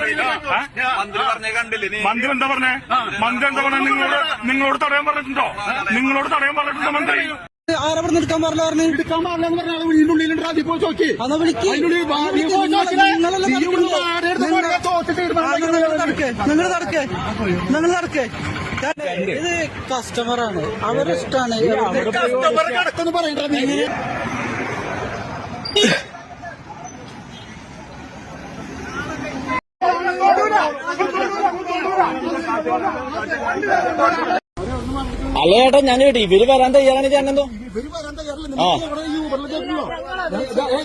മന്ത്രി പറഞ്ഞ കണ്ടില്ലേ മന്ത്രി എന്താ പറഞ്ഞേ? മന്ത്രി എന്താ പറഞ്ഞേ? നിങ്ങളോട് നിങ്ങളോട് തടയാൻ പറഞ്ഞിട്ടുണ്ടോ? നിങ്ങളോട് തടയാൻ പറഞ്ഞിട്ടുണ്ടോ മന്ത്രി? നിൽക്കാൻ പറഞ്ഞ? പറഞ്ഞു എടുക്കാൻ വീടിന്റെ ഉള്ളിലുണ്ട് അതിൽ പോയി വിളിക്ക്. നിങ്ങൾ നടക്കേ. നിങ്ങൾ നടക്കേ. ഇത് കസ്റ്റമറാണ് അവരിഷ്ടാണ്. കസ്റ്റമർ കിടക്കുന്നു പറയണ്ട അല്ല ചേട്ടാ ഞാൻ കേട്ടി ഇവർ വരാൻ തയ്യാറാണ് ചേട്ടനെന്തോ ഇവർ വരാൻ തയ്യാറില്ല. നിങ്ങൾ ഇവിടെ ഈ ഊബറിൽ കേൾക്കുമോ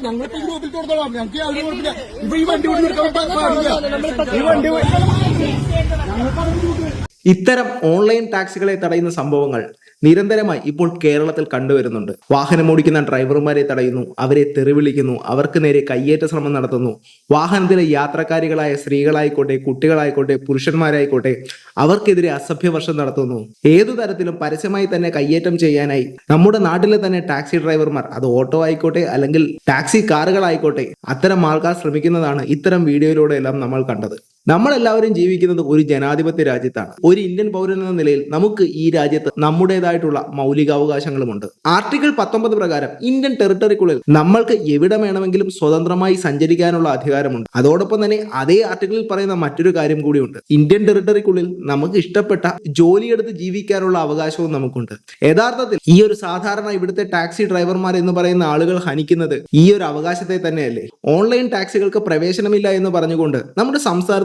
ഞങ്ങളിപ്പോ ഈ ഗ്രൂപ്പിൽ കൊടുത്തോളാം ഞങ്ങൾക്ക് യാതൊരു കുഴപ്പമില്ല ഇപ്പൊ ഈ വണ്ടി കൊണ്ട് നിൽക്കാൻ പാടില്ല. ഈ വണ്ടി ഇത്തരം ഓൺലൈൻ ടാക്സികളെ തടയുന്ന സംഭവങ്ങൾ നിരന്തരമായി ഇപ്പോൾ കേരളത്തിൽ കണ്ടുവരുന്നുണ്ട്. വാഹനമോടിക്കുന്ന ഡ്രൈവർമാരെ തടയുന്നു അവരെ തെറിവിളിക്കുന്നു അവർക്ക് നേരെ കയ്യേറ്റ ശ്രമം നടത്തുന്നു. വാഹനത്തിലെ യാത്രക്കാരികളായ സ്ത്രീകളായിക്കോട്ടെ കുട്ടികളായിക്കോട്ടെ പുരുഷന്മാരായിക്കോട്ടെ അവർക്കെതിരെ അസഭ്യവർഷം നടത്തുന്നു. ഏതു തരത്തിലും പരസ്യമായി തന്നെ കയ്യേറ്റം ചെയ്യാനായി നമ്മുടെ നാട്ടിലെ തന്നെ ടാക്സി ഡ്രൈവർമാർ അത് ഓട്ടോ ആയിക്കോട്ടെ അല്ലെങ്കിൽ ടാക്സി കാറുകളായിക്കോട്ടെ അത്തരം ആൾക്കാർ ശ്രമിക്കുന്നതാണ് ഇത്തരം വീഡിയോയിലൂടെ എല്ലാം നമ്മൾ കണ്ടത്. നമ്മളെല്ലാവരും ജീവിക്കുന്നത് ഒരു ജനാധിപത്യ രാജ്യത്താണ്. ഒരു ഇന്ത്യൻ പൗരൻ എന്ന നിലയിൽ നമുക്ക് ഈ രാജ്യത്ത് നമ്മുടേതായിട്ടുള്ള മൗലികാവകാശങ്ങളുമുണ്ട്. ആർട്ടിക്കിൾ പത്തൊമ്പത് പ്രകാരം ഇന്ത്യൻ ടെറിട്ടറിക്കുള്ളിൽ നമ്മൾക്ക് എവിടെ വേണമെങ്കിലും സ്വതന്ത്രമായി സഞ്ചരിക്കാനുള്ള അധികാരമുണ്ട്. അതോടൊപ്പം തന്നെ അതേ ആർട്ടിക്കിളിൽ പറയുന്ന മറ്റൊരു കാര്യം കൂടിയുണ്ട്. ഇന്ത്യൻ ടെറിട്ടറിക്കുള്ളിൽ നമുക്ക് ഇഷ്ടപ്പെട്ട ജോലിയെടുത്ത് ജീവിക്കാനുള്ള അവകാശവും നമുക്കുണ്ട്. യഥാർത്ഥത്തിൽ ഈ ഒരു സാധാരണ ഇവിടുത്തെ ടാക്സി ഡ്രൈവർമാർ എന്ന് പറയുന്ന ആളുകൾ ഹനിക്കുന്നത് ഈ ഒരു അവകാശത്തെ തന്നെയല്ലേ? ഓൺലൈൻ ടാക്സികൾക്ക് പ്രവേശനമില്ല എന്ന് പറഞ്ഞുകൊണ്ട് നമ്മുടെ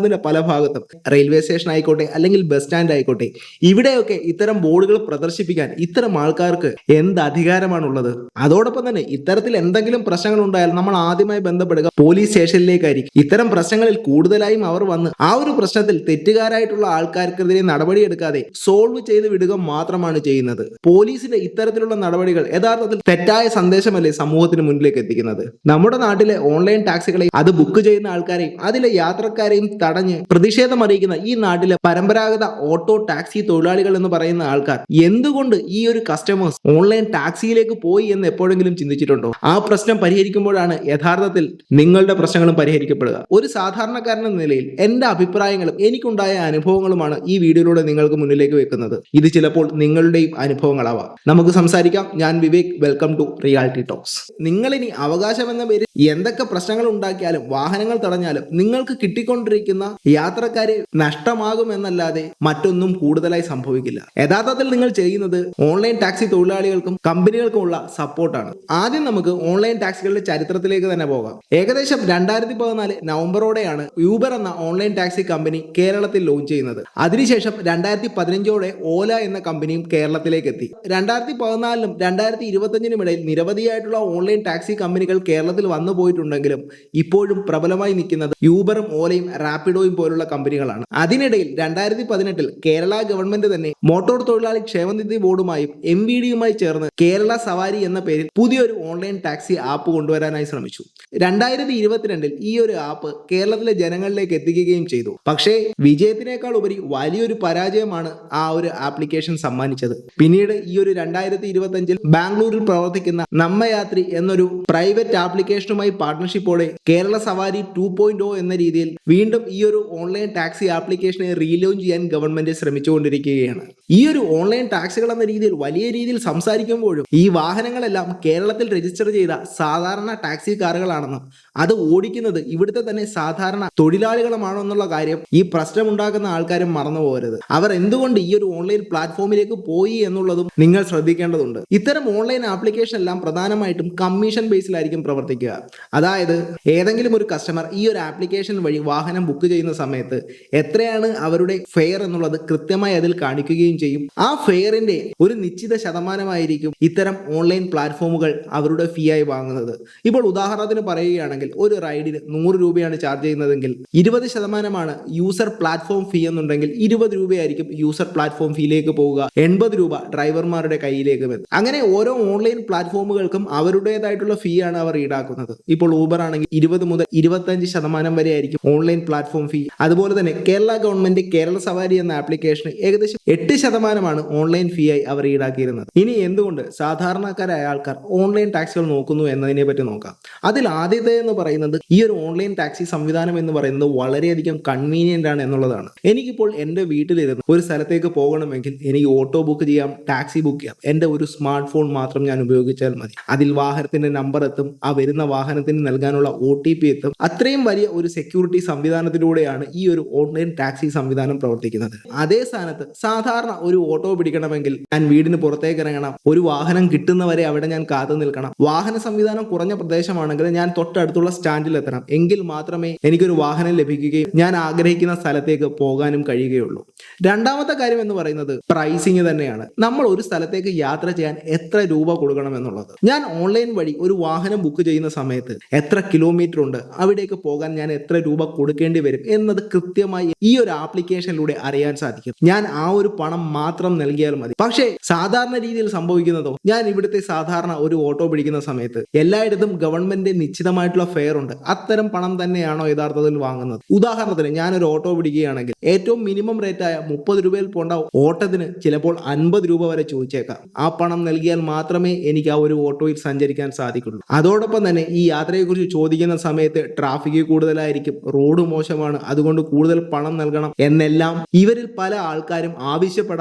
സംസ്ഥാനത്തിന്റെ പല ഭാഗത്തും. റെയിൽവേ സ്റ്റേഷൻ ആയിക്കോട്ടെ അല്ലെങ്കിൽ ബസ് സ്റ്റാൻഡ് ആയിക്കോട്ടെ ഇവിടെയൊക്കെ ഇത്തരം ബോർഡുകൾ പ്രദർശിപ്പിക്കാൻ ഇത്തരം ആൾക്കാർക്ക് എന്ത് അധികാരമാണുള്ളത്? അതോടൊപ്പം തന്നെ ഇത്തരത്തിൽ എന്തെങ്കിലും പ്രശ്നങ്ങൾ ഉണ്ടായാൽ നമ്മൾ ആദ്യമായി ബന്ധപ്പെടുക പോലീസ് സ്റ്റേഷനിലേക്കായിരിക്കും ഇത്തരം പ്രശ്നങ്ങളിൽ കൂടുതലായും അവർ വന്ന് ആ ഒരു പ്രശ്നത്തിൽ തെറ്റുകാരായിട്ടുള്ള ആൾക്കാർക്കെതിരെ നടപടിയെടുക്കാതെ സോൾവ് ചെയ്ത് വിടുക മാത്രമാണ് ചെയ്യുന്നത്. പോലീസിന്റെ ഇത്തരത്തിലുള്ള നടപടികൾ യഥാർത്ഥത്തിൽ തെറ്റായ സന്ദേശമല്ലേ സമൂഹത്തിന് മുന്നിലേക്ക് എത്തിക്കുന്നത്? നമ്മുടെ നാട്ടിലെ ഓൺലൈൻ ടാക്സികളെയും അത് ബുക്ക് ചെയ്യുന്ന ആൾക്കാരെയും അതിലെ യാത്രക്കാരെയും തടഞ്ഞ് പ്രതിഷേധം അറിയിക്കുന്ന ഈ നാട്ടിലെ പരമ്പരാഗത ഓട്ടോ ടാക്സി തൊഴിലാളികൾ എന്ന് പറയുന്ന ആൾക്കാർ എന്തുകൊണ്ട് ഈ ഒരു കസ്റ്റമേഴ്സ് ഓൺലൈൻ ടാക്സിയിലേക്ക് പോയി എന്ന് എപ്പോഴെങ്കിലും ചിന്തിച്ചിട്ടുണ്ടോ? ആ പ്രശ്നം പരിഹരിക്കുമ്പോഴാണ് യഥാർത്ഥത്തിൽ നിങ്ങളുടെ പ്രശ്നങ്ങളും പരിഹരിക്കപ്പെടുക. ഒരു സാധാരണക്കാരൻ നിലയിൽ എന്റെ അഭിപ്രായങ്ങളും എനിക്കുണ്ടായ അനുഭവങ്ങളുമാണ് ഈ വീഡിയോയിലൂടെ നിങ്ങൾക്ക് മുന്നിലേക്ക് വെക്കുന്നത്. ഇത് ചിലപ്പോൾ നിങ്ങളുടെയും അനുഭവങ്ങളാവാം. നമുക്ക് സംസാരിക്കാം. ഞാൻ Vivek. Welcome to reality talks നിങ്ങളിനി അവകാശം എന്ന പേരിൽ എന്തൊക്കെ പ്രശ്നങ്ങൾ ഉണ്ടാക്കിയാലും വാഹനങ്ങൾ തടഞ്ഞാലും നിങ്ങൾക്ക് കിട്ടിക്കൊണ്ടിരിക്കുന്ന യാത്രക്കാരെ നഷ്ടമാകുമെന്നല്ലാതെ മറ്റൊന്നും കൂടുതലായി സംഭവിക്കില്ല. യഥാർത്ഥത്തിൽ നിങ്ങൾ ചെയ്യുന്നത് ഓൺലൈൻ ടാക്സി തൊഴിലാളികൾക്കും കമ്പനികൾക്കുമുള്ള സപ്പോർട്ടാണ്. ആദ്യം നമുക്ക് ഓൺലൈൻ ടാക്സികളുടെ ചരിത്രത്തിലേക്ക് തന്നെ പോകാം. ഏകദേശം രണ്ടായിരത്തി പതിനാല് നവംബറോടെയാണ് യൂബർ എന്ന ഓൺലൈൻ ടാക്സി കമ്പനി കേരളത്തിൽ ലോഞ്ച് ചെയ്യുന്നത്. അതിനുശേഷം രണ്ടായിരത്തി പതിനഞ്ചോടെ ഓല എന്ന കമ്പനിയും കേരളത്തിലേക്ക് എത്തി. രണ്ടായിരത്തി പതിനാലിനും രണ്ടായിരത്തി ഇരുപത്തഞ്ചിനും ഇടയിൽ നിരവധിയായിട്ടുള്ള ഓൺലൈൻ ടാക്സി കമ്പനികൾ കേരളത്തിൽ വന്നു പോയിട്ടുണ്ടെങ്കിലും ഇപ്പോഴും പ്രബലമായി നിൽക്കുന്നത് യൂബറും ഓലയും റാപ്പിഡോയും പോലുള്ള കമ്പനികളാണ്. അതിനിടയിൽ രണ്ടായിരത്തി പതിനെട്ടിൽ കേരള ഗവൺമെന്റ് തന്നെ മോട്ടോർ തൊഴിലാളി ക്ഷേമനിധി ബോർഡുമായും എം വി ഡിയുമായി ചേർന്ന് കേരള സവാരി എന്ന പേരിൽ പുതിയൊരു ഓൺലൈൻ ടാക്സി ആപ്പ് കൊണ്ടുവരാനായി ശ്രമിച്ചു. രണ്ടായിരത്തി ഇരുപത്തിരണ്ടിൽ ഈ ഒരു ആപ്പ് കേരളത്തിലെ ജനങ്ങളിലേക്ക് എത്തിക്കുകയും ചെയ്തു. പക്ഷേ വിജയത്തിനേക്കാൾ ഉപരി വലിയൊരു പരാജയമാണ് ആ ഒരു ആപ്ലിക്കേഷൻ സമ്മാനിച്ചത്. പിന്നീട് ഈ ഒരു രണ്ടായിരത്തി ഇരുപത്തി ബാംഗ്ലൂരിൽ പ്രവർത്തിക്കുന്ന നമ്മയാത്രി എന്നൊരു പ്രൈവറ്റ് ആപ്ലിക്കേഷനുമായി പാർട്ട്ണർഷിപ്പോടെ കേരള സവാരി ടു എന്ന രീതിയിൽ വീണ്ടും ഈ ഒരു ഓൺലൈൻ ടാക്സി ആപ്ലിക്കേഷനെ റീലോഞ്ച് ചെയ്യാൻ ഗവൺമെന്റ് ശ്രമിച്ചുകൊണ്ടിരിക്കുകയാണ്. ഈ ഒരു ഓൺലൈൻ ടാക്സുകൾ എന്ന രീതിയിൽ വലിയ രീതിയിൽ സംസാരിക്കുമ്പോഴും ഈ വാഹനങ്ങളെല്ലാം കേരളത്തിൽ രജിസ്റ്റർ ചെയ്ത സാധാരണ ടാക്സി കാറുകളാണെന്നും അത് ഓടിക്കുന്നത് ഇവിടുത്തെ തന്നെ സാധാരണ തൊഴിലാളികളുമാണോ എന്നുള്ള കാര്യം ഈ പ്രശ്നമുണ്ടാക്കുന്ന ആൾക്കാരും മറന്നു പോകരുത്. അവർ എന്തുകൊണ്ട് ഈ ഒരു ഓൺലൈൻ പ്ലാറ്റ്ഫോമിലേക്ക് പോയി എന്നുള്ളതും നിങ്ങൾ ശ്രദ്ധിക്കേണ്ടതുണ്ട്. ഇത്തരം ഓൺലൈൻ ആപ്ലിക്കേഷൻ എല്ലാം പ്രധാനമായിട്ടും കമ്മീഷൻ ബേസിലായിരിക്കും പ്രവർത്തിക്കുക. അതായത് ഏതെങ്കിലും ഒരു കസ്റ്റമർ ഈ ഒരു ആപ്ലിക്കേഷൻ വഴി വാഹനം ബുക്ക് ചെയ്യുന്ന സമയത്ത് എത്രയാണ് അവരുടെ ഫെയർ എന്നുള്ളത് കൃത്യമായി അതിൽ കാണിക്കുകയും ചെയ്യും. ആ ഫെയറിന്റെ ഒരു നിശ്ചിത ശതമാനമായിരിക്കും ഇത്തരം ഓൺലൈൻ പ്ലാറ്റ്ഫോമുകൾ അവരുടെ ഫീ ആയി വാങ്ങുന്നത്. ഇപ്പോൾ ഉദാഹരണത്തിന് പറയുകയാണെങ്കിൽ ഒരു റൈഡിന് നൂറ് രൂപയാണ് ചാർജ് ചെയ്യുന്നതെങ്കിൽ ഇരുപത് ശതമാനമാണ് യൂസർ പ്ലാറ്റ്ഫോം ഫീ എന്നുണ്ടെങ്കിൽ ഇരുപത് രൂപയായിരിക്കും യൂസർ പ്ലാറ്റ്ഫോം ഫീയിലേക്ക് പോവുക. എൺപത് രൂപ ഡ്രൈവർമാരുടെ കയ്യിലേക്ക് വരും. അങ്ങനെ ഓരോ ഓൺലൈൻ പ്ലാറ്റ്ഫോമുകൾക്കും അവരുടേതായിട്ടുള്ള ഫീ ആണ് അവർ ഈടാക്കുന്നത്. ഇപ്പോൾ ഊബർ ആണെങ്കിൽ ഇരുപത് മുതൽ ഇരുപത്തഞ്ച് ശതമാനം വരെ ആയിരിക്കും ഓൺലൈൻ പ്ലാറ്റ്ഫോം ഫീ അതുപോലെ തന്നെ കേരള ഗവൺമെന്റ് കേരള സവാരി എന്ന ആപ്ലിക്കേഷന് ഏകദേശം എട്ട് ശതമാനമാണ് ഓൺലൈൻ ഫീ ആയി അവർ ഈടാക്കിയിരുന്നത്. ഇനി എന്തുകൊണ്ട് സാധാരണക്കാരായ ആൾക്കാർ ഓൺലൈൻ ടാക്സികൾ നോക്കുന്നു എന്നതിനെ പറ്റി നോക്കാം. അതിൽ ആദ്യത്തെ എന്ന് പറയുന്നത് ഈ ഒരു ഓൺലൈൻ ടാക്സി സംവിധാനം എന്ന് പറയുന്നത് വളരെയധികം കൺവീനിയന്റ് ആണ് എന്നുള്ളതാണ്. എനിക്കിപ്പോൾ എന്റെ വീട്ടിലിരുന്ന് ഒരു സ്ഥലത്തേക്ക് പോകണമെങ്കിൽ എനിക്ക് ഓട്ടോ ബുക്ക് ചെയ്യാം ടാക്സി ബുക്ക് ചെയ്യാം. എന്റെ ഒരു സ്മാർട്ട് ഫോൺ മാത്രം ഞാൻ ഉപയോഗിച്ചാൽ മതി. അതിൽ വാഹനത്തിന്റെ നമ്പർ എത്തും ആ വരുന്ന വാഹനത്തിന് നൽകാനുള്ള ഒ ടി പി എത്തും. അത്രയും വലിയ ഒരു സെക്യൂരിറ്റി സംവിധാനത്തിലൂടെയാണ് ഈ ഒരു ഓൺലൈൻ ടാക്സി സംവിധാനം പ്രവർത്തിക്കുന്നത്. അതേ സ്ഥാനത്ത് സാധാരണ ഒരു ഓട്ടോ പിടിക്കണമെങ്കിൽ ഞാൻ വീടിന് പുറത്തേക്ക് ഇറങ്ങണം. ഒരു വാഹനം കിട്ടുന്നവരെ അവിടെ ഞാൻ കാത്തു നിൽക്കണം. വാഹന സംവിധാനം കുറഞ്ഞ പ്രദേശമാണെങ്കിൽ ഞാൻ തൊട്ടടുത്തുള്ള സ്റ്റാൻഡിൽ എത്തണം. എങ്കിൽ മാത്രമേ എനിക്കൊരു വാഹനം ലഭിക്കുകയും ഞാൻ ആഗ്രഹിക്കുന്ന സ്ഥലത്തേക്ക് പോകാനും കഴിയുകയുള്ളൂ. രണ്ടാമത്തെ കാര്യം എന്ന് പറയുന്നത് പ്രൈസിങ് തന്നെയാണ്. നമ്മൾ ഒരു സ്ഥലത്തേക്ക് യാത്ര ചെയ്യാൻ എത്ര രൂപ കൊടുക്കണം എന്നുള്ളത്. ഞാൻ ഓൺലൈൻ വഴി ഒരു വാഹനം ബുക്ക് ചെയ്യുന്ന സമയത്ത് എത്ര കിലോമീറ്റർ ഉണ്ട് അവിടേക്ക് പോകാൻ ഞാൻ എത്ര രൂപ കൊടുക്കേണ്ടി വരും എന്നത് കൃത്യമായി ഈ ഒരു ആപ്ലിക്കേഷനിലൂടെ അറിയാൻ സാധിക്കും. ഞാൻ ആ ഒരു പണം മാത്രം നൽകിയാൽ മതി. പക്ഷേ സാധാരണ രീതിയിൽ സംഭവിക്കുന്നതോ ഞാൻ ഇവിടുത്തെ സാധാരണ ഒരു ഓട്ടോ പിടിക്കുന്ന സമയത്ത് എല്ലായിടത്തും ഗവൺമെന്റ് നിശ്ചിതമായിട്ടുള്ള ഫെയർ ഉണ്ട്. അത്തരം പണം തന്നെയാണോ യഥാർത്ഥത്തിൽ വാങ്ങുന്നത്? ഉദാഹരണത്തിന് ഞാൻ ഒരു ഓട്ടോ പിടിക്കുകയാണെങ്കിൽ ഏറ്റവും മിനിമം റേറ്റ് ആയ മുപ്പത് രൂപയിൽ പോണ്ട ഓട്ടത്തിന് ചിലപ്പോൾ അൻപത് രൂപ വരെ ചോദിച്ചേക്കാം. ആ പണം നൽകിയാൽ മാത്രമേ എനിക്ക് ആ ഒരു ഓട്ടോയിൽ സഞ്ചരിക്കാൻ സാധിക്കുള്ളൂ. അതോടൊപ്പം തന്നെ ഈ യാത്രയെക്കുറിച്ച് ചോദിക്കുന്ന സമയത്ത് ട്രാഫിക് കൂടുതലായിരിക്കും റോഡ് മോശമാണ് അതുകൊണ്ട് കൂടുതൽ പണം നൽകണം എന്നെല്ലാം ഇവരിൽ പല ആൾക്കാരും ആവശ്യപ്പെടാറുമുണ്ട്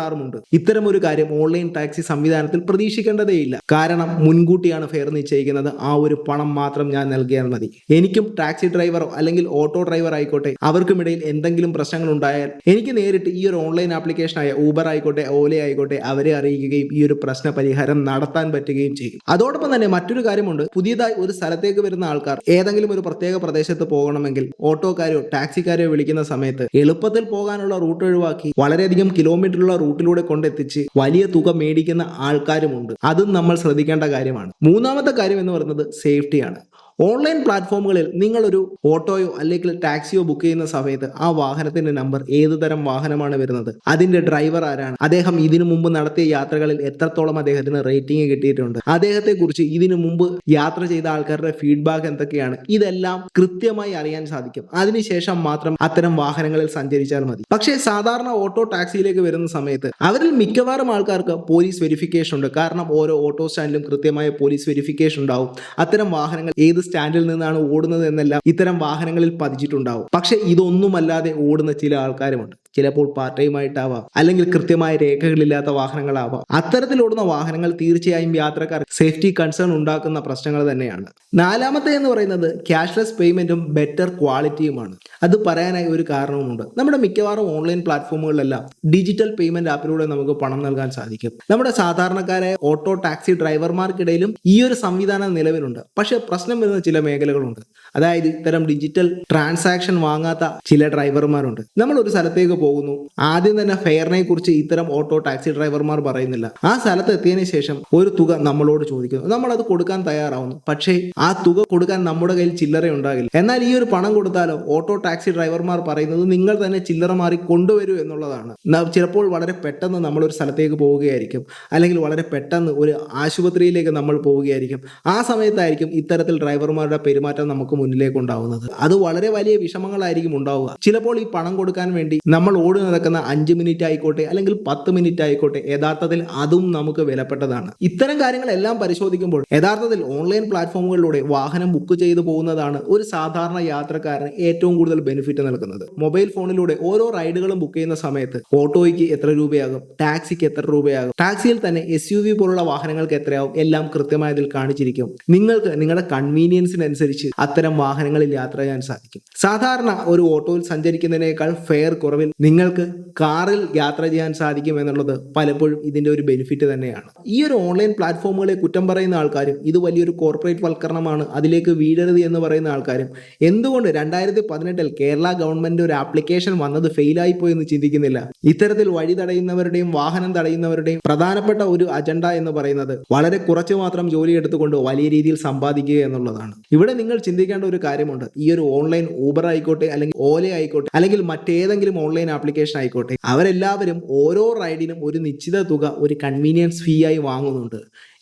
ഇത്തരം ഒരു കാര്യം ഓൺലൈൻ ടാക്സി സംവിധാനത്തിൽ പ്രതീക്ഷിക്കേണ്ടതേയില്ല. കാരണം മുൻകൂട്ടിയാണ് ഫെയർ നിശ്ചയിക്കുന്നത്. ആ ഒരു പണം മാത്രം ഞാൻ നൽകിയാൽ മതി. എനിക്കും ടാക്സി ഡ്രൈവറോ അല്ലെങ്കിൽ ഓട്ടോ ഡ്രൈവർ ആയിക്കോട്ടെ അവർക്കുമിടയിൽ എന്തെങ്കിലും പ്രശ്നങ്ങൾ ഉണ്ടായാൽ എനിക്ക് നേരിട്ട് ഈ ഒരു ഓൺലൈൻ ആപ്ലിക്കേഷനായ ഊബർ ആയിക്കോട്ടെ ഓല ആയിക്കോട്ടെ അവരെ അറിയിക്കുകയും ഈ ഒരു പ്രശ്ന പരിഹാരം നടത്താൻ പറ്റുകയും ചെയ്യും. അതോടൊപ്പം തന്നെ മറ്റൊരു കാര്യമുണ്ട്. പുതിയതായി ഒരു സ്ഥലത്തേക്ക് വരുന്ന ആൾക്കാർ ഏതെങ്കിലും ഒരു പ്രത്യേക പ്രദേശത്ത് പോകണമെങ്കിൽ ഓട്ടോക്കാരോ ടാക്സിക്കാരോ വിളിക്കുന്ന സമയത്ത് എളുപ്പത്തിൽ പോകാനുള്ള റൂട്ട് ഒഴിവാക്കി വളരെയധികം കിലോമീറ്ററുള്ള റൂട്ടിലൂടെ കൊണ്ടെത്തിച്ച് വലിയ തുക മേടിക്കുന്ന ആൾക്കാരുമുണ്ട്. അതും നമ്മൾ ശ്രദ്ധിക്കേണ്ട കാര്യമാണ്. മൂന്നാമത്തെ കാര്യം എന്ന് പറയുന്നത് സേഫ്റ്റിയാണ് ഓൺലൈൻ പ്ലാറ്റ്ഫോമുകളിൽ നിങ്ങളൊരു ഓട്ടോയോ അല്ലെങ്കിൽ ടാക്സിയോ ബുക്ക് ചെയ്യുന്ന സമയത്ത് ആ വാഹനത്തിന്റെ നമ്പർ ഏത് തരം വാഹനമാണ് വരുന്നത്? അതിന്റെ ഡ്രൈവർ ആരാണ്? അദ്ദേഹം ഇതിനു മുമ്പ് നടത്തിയ യാത്രകളിൽ എത്രത്തോളം അദ്ദേഹത്തിന് റേറ്റിംഗ് കിട്ടിയിട്ടുണ്ട്? അദ്ദേഹത്തെ കുറിച്ച് ഇതിനു മുമ്പ് യാത്ര ചെയ്ത ആൾക്കാരുടെ ഫീഡ്ബാക്ക് എന്തൊക്കെയാണ്? ഇതെല്ലാം കൃത്യമായി അറിയാൻ സാധിക്കും. അതിനുശേഷം മാത്രം അത്തരം വാഹനങ്ങളിൽ സഞ്ചരിച്ചാൽ മതി. പക്ഷേ സാധാരണ ഓട്ടോ ടാക്സിയിലേക്ക് വരുന്ന സമയത്ത് അവരിൽ മിക്കവാറും ആൾക്കാർക്ക് പോലീസ് വെരിഫിക്കേഷൻ ഉണ്ട്. കാരണം ഓരോ ഓട്ടോ സ്റ്റാൻഡിലും കൃത്യമായ പോലീസ് വെരിഫിക്കേഷൻ ഉണ്ടാവും. അത്തരം വാഹനങ്ങൾ ഏത് സ്റ്റാൻഡിൽ നിന്നാണ് ഓടുന്നത് എന്നെല്ലാം ഇത്തരം വാഹനങ്ങളിൽ പതിച്ചിട്ടുണ്ടാവും. പക്ഷെ ഇതൊന്നുമല്ലാതെ ഓടുന്ന ചില ആൾക്കാരുമുണ്ട്. ചിലപ്പോൾ പാർട്ട് ടൈം ആയിട്ടാവാം അല്ലെങ്കിൽ കൃത്യമായ രേഖകളില്ലാത്ത വാഹനങ്ങളാവാം. അത്തരത്തിലോടുന്ന വാഹനങ്ങൾ തീർച്ചയായും യാത്രക്കാർ സേഫ്റ്റി കൺസേൺ ഉണ്ടാക്കുന്ന പ്രശ്നങ്ങൾ തന്നെയാണ്. നാലാമത്തെ എന്ന് പറയുന്നത് ക്യാഷ്ലെസ് പേയ്മെന്റും ബെറ്റർ ക്വാളിറ്റിയുമാണ് അത് പറയാനായി ഒരു കാരണവുമുണ്ട്. നമ്മുടെ മിക്കവാറും ഓൺലൈൻ പ്ലാറ്റ്ഫോമുകളിലെല്ലാം ഡിജിറ്റൽ പേയ്മെന്റ് ആപ്പിലൂടെ നമുക്ക് പണം നൽകാൻ സാധിക്കും. നമ്മുടെ സാധാരണക്കാരായ ഓട്ടോ ടാക്സി ഡ്രൈവർമാർക്കിടയിലും ഈ ഒരു സംവിധാനം നിലവിലുണ്ട്. പക്ഷേ പ്രശ്നം വരുന്ന ചില മേഖലകളുണ്ട്. അതായത് ഇത്തരം ഡിജിറ്റൽ ട്രാൻസാക്ഷൻ വാങ്ങാത്ത ചില ഡ്രൈവർമാരുണ്ട് നമ്മൾ ഒരു സ്ഥലത്തേക്ക് പോകുന്നു. ആദ്യം തന്നെ ഫെയറിനെ കുറിച്ച് ഇത്തരം ഓട്ടോ ടാക്സി ഡ്രൈവർമാർ പറയുന്നില്ല. ആ സ്ഥലത്ത് എത്തിയതിനു ശേഷം ഒരു തുക നമ്മളോട് ചോദിക്കുന്നു. നമ്മൾ അത് കൊടുക്കാൻ തയ്യാറാവുന്നു. പക്ഷേ ആ തുക കൊടുക്കാൻ നമ്മുടെ കയ്യിൽ ചില്ലറ ഉണ്ടാകില്ല. എന്നാൽ ഈ ഒരു പണം കൊടുത്താലോ? ഓട്ടോ ടാക്സി ഡ്രൈവർമാർ പറയുന്നത് നിങ്ങൾ തന്നെ ചില്ലറ മാറി കൊണ്ടുവരൂ എന്നുള്ളതാണ്. ചിലപ്പോൾ വളരെ പെട്ടെന്ന് നമ്മൾ ഒരു സ്ഥലത്തേക്ക് പോവുകയായിരിക്കും. അല്ലെങ്കിൽ വളരെ പെട്ടെന്ന് ഒരു ആശുപത്രിയിലേക്ക് നമ്മൾ പോവുകയായിരിക്കും. ആ സമയത്തായിരിക്കും ഇത്തരത്തിൽ ഡ്രൈവർമാരുടെ പെരുമാറ്റം നമുക്ക് മുന്നിലേക്ക് ഉണ്ടാവുന്നത് അത് വളരെ വലിയ വിഷമങ്ങളായിരിക്കും ഉണ്ടാവുക. ചിലപ്പോൾ ഈ പണം കൊടുക്കാൻ വേണ്ടി നമ്മൾ ഓടി നടക്കുന്ന അഞ്ച് മിനിറ്റ് ആയിക്കോട്ടെ അല്ലെങ്കിൽ പത്ത് മിനിറ്റ് ആയിക്കോട്ടെ യഥാർത്ഥത്തിൽ അതും നമുക്ക് വിലപ്പെട്ടതാണ്. ഇത്തരം കാര്യങ്ങളെല്ലാം പരിശോധിക്കുമ്പോൾ യഥാർത്ഥത്തിൽ ഓൺലൈൻ പ്ലാറ്റ്ഫോമുകളിലൂടെ വാഹനം ബുക്ക് ചെയ്തു പോകുന്നതാണ് ഒരു സാധാരണ യാത്രക്കാരന് ഏറ്റവും കൂടുതൽ ബെനിഫിറ്റ് നൽകുന്നത്. മൊബൈൽ ഫോണിലൂടെ ഓരോ റൈഡുകളും ബുക്ക് ചെയ്യുന്ന സമയത്ത് ഓട്ടോയ്ക്ക് എത്ര രൂപയാകും ടാക്സിക്ക് എത്ര രൂപയാകും ടാക്സിയിൽ തന്നെ എസ് യു വി പോലുള്ള വാഹനങ്ങൾക്ക് എത്രയാവും എല്ലാം കൃത്യമായി ഇതിൽ കാണിച്ചിരിക്കും. നിങ്ങൾക്ക് നിങ്ങളുടെ കൺവീനിയൻസിനനുസരിച്ച് അത്തരം വാഹനങ്ങളിൽ യാത്ര ചെയ്യാൻ സാധിക്കും. സാധാരണ ഒരു ഓട്ടോയിൽ സഞ്ചരിക്കുന്നതിനേക്കാൾ ഫെയർ കുറവിൽ നിങ്ങൾക്ക് കാറിൽ യാത്ര ചെയ്യാൻ സാധിക്കും എന്നുള്ളത് പലപ്പോഴും ഇതിന്റെ ഒരു ബെനിഫിറ്റ് തന്നെയാണ്. ഈ ഒരു ഓൺലൈൻ പ്ലാറ്റ്ഫോമുകളെ കുറ്റം പറയുന്ന ആൾക്കാരും ഇത് വലിയൊരു കോർപ്പറേറ്റ് വൽക്കരണമാണ് അതിലേക്ക് വീഴരുത് എന്ന് പറയുന്ന ആൾക്കാരും എന്തുകൊണ്ട് രണ്ടായിരത്തി പതിനെട്ടിൽ കേരള ഗവൺമെന്റ് ഒരു ആപ്ലിക്കേഷൻ വന്നത് ഫെയിലായി പോയി എന്ന് ചിന്തിക്കുന്നില്ല? ഇത്തരത്തിൽ വഴി തടയുന്നവരുടെയും വാഹനം തടയുന്നവരുടെയും പ്രധാനപ്പെട്ട ഒരു അജണ്ട എന്ന് പറയുന്നത് വളരെ കുറച്ച് മാത്രം ജോലി എടുത്തുകൊണ്ട് വലിയ രീതിയിൽ സമ്പാദിക്കുക എന്നുള്ളതാണ്. ഇവിടെ നിങ്ങൾ ചിന്തിക്കേണ്ട ഒരു കാര്യമുണ്ട്. ഈ ഒരു ഓൺലൈൻ ഊബർ ആയിക്കോട്ടെ അല്ലെങ്കിൽ ഓല ആയിക്കോട്ടെ അല്ലെങ്കിൽ മറ്റേതെങ്കിലും ഓൺലൈൻ ആപ്ലിക്കേഷൻ ആയിക്കോട്ടെ അവരെല്ലാവരും ഓരോ റൈഡിനും ഒരു നിശ്ചിത തുക ഒരു കൺവീനിയൻസ് ഫീ ആയി വാങ്ങുന്നുണ്ട്.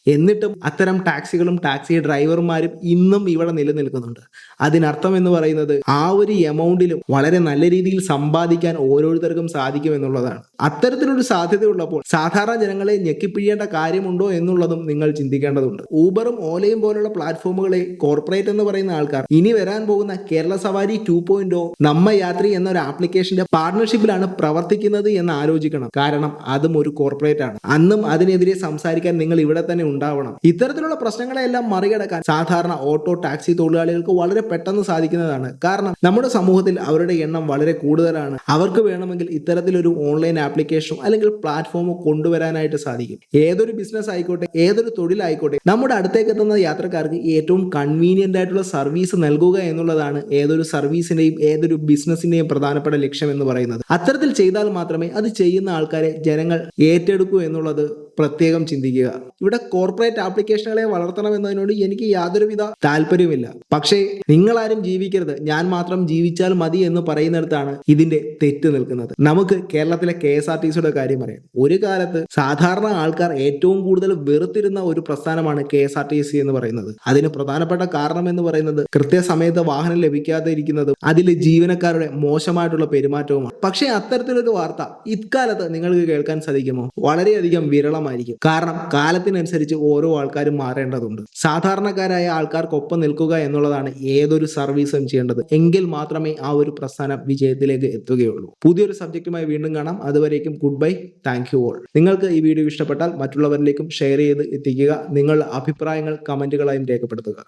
എന്നിട്ടും അത്തരം ടാക്സികളും ടാക്സി ഡ്രൈവർമാരും ഇന്നും ഇവിടെ നിലനിൽക്കുന്നുണ്ട്. അതിനർത്ഥം എന്ന് പറയുന്നത് ആ ഒരു എമൗണ്ടിലും വളരെ നല്ല രീതിയിൽ സമ്പാദിക്കാൻ ഓരോരുത്തർക്കും സാധിക്കും എന്നുള്ളതാണ്. അത്തരത്തിലൊരു സാധ്യത ഉള്ളപ്പോൾ സാധാരണ ജനങ്ങളെ ഞെക്കിപ്പിഴിയേണ്ട കാര്യമുണ്ടോ എന്നുള്ളതും നിങ്ങൾ ചിന്തിക്കേണ്ടതുണ്ട്. ഊബറും ഓലയും പോലുള്ള പ്ലാറ്റ്ഫോമുകളെ കോർപ്പറേറ്റ് എന്ന് പറയുന്ന ആൾക്കാർ ഇനി വരാൻ പോകുന്ന കേരള സവാരി ടു പോയിന്റ് നമ്മ യാത്രി എന്നൊരു ആപ്ലിക്കേഷന്റെ പാർട്ണർഷിപ്പിലാണ് പ്രവർത്തിക്കുന്നത് എന്ന് ആലോചിക്കണം. കാരണം അതും ഒരു കോർപ്പറേറ്റ് ആണ്. അന്നും അതിനെതിരെ സംസാരിക്കാൻ നിങ്ങൾ ഇവിടെ തന്നെ ഉണ്ടാവണം. ഇത്തരത്തിലുള്ള പ്രശ്നങ്ങളെല്ലാം മറികടക്കാൻ സാധാരണ ഓട്ടോ ടാക്സി തൊഴിലാളികൾക്ക് വളരെ പെട്ടെന്ന് സാധിക്കുന്നതാണ്. കാരണം നമ്മുടെ സമൂഹത്തിൽ അവരുടെ എണ്ണം വളരെ കൂടുതലാണ്. അവർക്ക് വേണമെങ്കിൽ ഇത്തരത്തിലൊരു ഓൺലൈൻ ആപ്ലിക്കേഷനോ അല്ലെങ്കിൽ പ്ലാറ്റ്ഫോമോ കൊണ്ടുവരാനായിട്ട് സാധിക്കും. ഏതൊരു ബിസിനസ് ആയിക്കോട്ടെ ഏതൊരു തൊഴിലായിക്കോട്ടെ നമ്മുടെ അടുത്തേക്ക് എത്തുന്ന യാത്രക്കാർക്ക് ഏറ്റവും കൺവീനിയന്റ് ആയിട്ടുള്ള സർവീസ് നൽകുക എന്നുള്ളതാണ് ഏതൊരു സർവീസിന്റെയും ഏതൊരു ബിസിനസിന്റെയും പ്രധാനപ്പെട്ട ലക്ഷ്യം എന്ന് പറയുന്നത്. അത്തരത്തിൽ ചെയ്താൽ മാത്രമേ അത് ചെയ്യുന്ന ആൾക്കാരെ ജനങ്ങൾ ഏറ്റെടുക്കൂ എന്നുള്ളത് പ്രത്യേകം ചിന്തിക്കുക. ഇവിടെ കോർപ്പറേറ്റ് ആപ്ലിക്കേഷനുകളെ വളർത്തണം എന്നതിനോട് എനിക്ക് യാതൊരുവിധ താല്പര്യമില്ല പക്ഷേ നിങ്ങളാരും ജീവിക്കരുത്. ഞാൻ മാത്രം ജീവിച്ചാൽ മതി എന്ന് പറയുന്നിടത്താണ് ഇതിന്റെ തെറ്റ് നിൽക്കുന്നത്. നമുക്ക് കേരളത്തിലെ കെ എസ് ആർ ടി സിയുടെ കാര്യം പറയാം. ഒരു കാലത്ത് സാധാരണ ആൾക്കാർ ഏറ്റവും കൂടുതൽ വെറുത്തിരുന്ന ഒരു പ്രസ്ഥാനമാണ് K S R T C എന്ന് പറയുന്നത്. അതിന് പ്രധാനപ്പെട്ട കാരണം എന്ന് പറയുന്നത് കൃത്യസമയത്ത് വാഹനം ലഭിക്കാതെ ഇരിക്കുന്നതും അതിൽ ജീവനക്കാരുടെ മോശമായിട്ടുള്ള പെരുമാറ്റവുമാണ്. പക്ഷേ അത്തരത്തിലൊരു വാർത്ത ഇക്കാലത്ത് നിങ്ങൾക്ക് കേൾക്കാൻ സാധിക്കുമോ? വളരെയധികം വിരളമായിരിക്കും കാരണം കാലത്തിനനുസരിച്ച് ഓരോ ആൾക്കാരും മാറേണ്ടതുണ്ട്. സാധാരണക്കാരായ ആൾക്കാർക്കൊപ്പം നിൽക്കുക എന്നുള്ളതാണ് ഏതൊരു സർവീസും ചെയ്യേണ്ടത്. എങ്കിൽ മാത്രമേ ആ ഒരു പ്രസ്ഥാനം വിജയത്തിലേക്ക് എത്തുകയുള്ളൂ. പുതിയൊരു സബ്ജക്റ്റുമായി വീണ്ടും കാണാം. അതുവരേക്കും good bye. Thank you all. നിങ്ങൾക്ക് ഈ വീഡിയോ ഇഷ്ടപ്പെട്ടാൽ മറ്റുള്ളവരിലേക്കും ഷെയർ ചെയ്ത് എത്തിക്കുക. നിങ്ങളുടെ അഭിപ്രായങ്ങൾ കമന്റുകളായും രേഖപ്പെടുത്തുക.